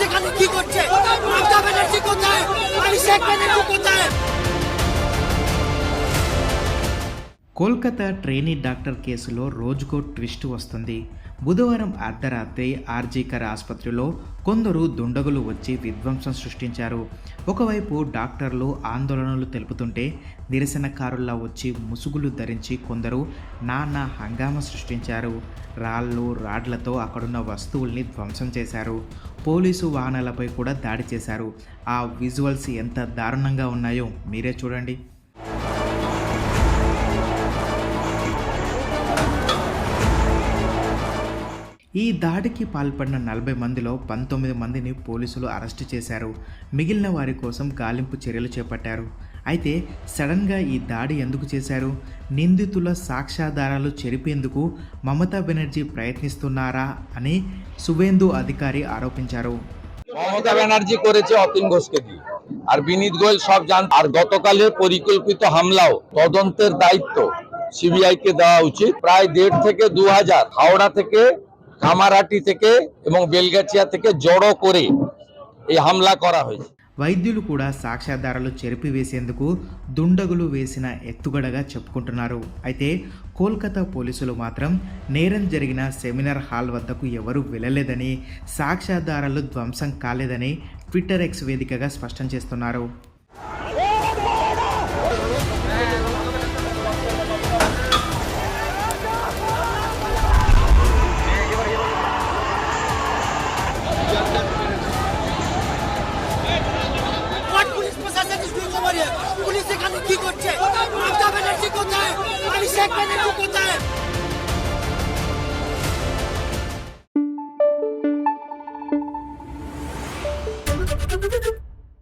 যেখানে কি Kolkata trainee doctor కేసులో రోజుకో ట్విస్ట్ వస్తుంది. బుధవారం అర్ధరాత్రి ఆర్జీకర్ ఆసుపత్రిలో కొందరు దుండగులు వచ్చి విధ్వంసం సృష్టించారు. ఒకవైపు డాక్టర్లు ఆందోళనలు తెలుపుతుంటే నిరసనకారుల్లా వచ్చి ముసుగులు ధరించి కొందరు నానా హంగామా సృష్టించారు. రాళ్ళు రాడ్లతో అక్కడున్న వస్తువుల్ని ధ్వంసం చేశారు. పోలీసు వాహనాలపై కూడా దాడి చేశారు. ఆ విజువల్స్ ఎంత దారుణంగా ఉన్నాయో మీరే చూడండి. ఈ దాడికి పాల్పడిన నలభై మందిలో పంతొమ్మిది మందిని పోలీసులు అరెస్టు చేశారు మిగిలిన వారి కోసం గాలింపు చర్యలు చేపట్టారు అయితే సడన్గా ఈ దాడి ఎందుకు చేశారు నిందితుల సాక్ష్యాధారాలు చెరిపేందుకు మమతా బెనర్జీ ప్రయత్నిస్తున్నారా అని సువేందు అధికారి ఆరోపించారు মমতা ব্যানার্জি করেছে অতীন ঘোষকে দিয়ে আর বিনীত গোয়েল সব জান আর গতকালের পরিকল্পিত হামলাও তদন্তের দায়িত্ব সিবিআই কে দেওয়া উচিত প্রায় দেড় থেকে দু হাজার হাওড়া থেকে কামারহাটি থেকে এবং বেলগাছিয়া থেকে জড়ো করে এই হামলা করা হয়েছে వైద్యులు కూడా సాక్ష్యాధారాలు చెరిపివేసేందుకు దుండగులు వేసిన ఎత్తుగడగా చెప్పుకుంటున్నారు అయితే కోల్కతా పోలీసులు మాత్రం నేరం జరిగిన సెమినార్ హాల్ వద్దకు ఎవరూ వెళ్ళలేదని సాక్ష్యాధారాలు ధ్వంసం కాలేదని ట్విట్టర్ ఎక్స్ వేదికగా స్పష్టం చేస్తున్నారు সেখানে কি করছে মমতা ব্যানার্জি কোথায় অভিষেক ব্যানার্জি কোথায় Thank you.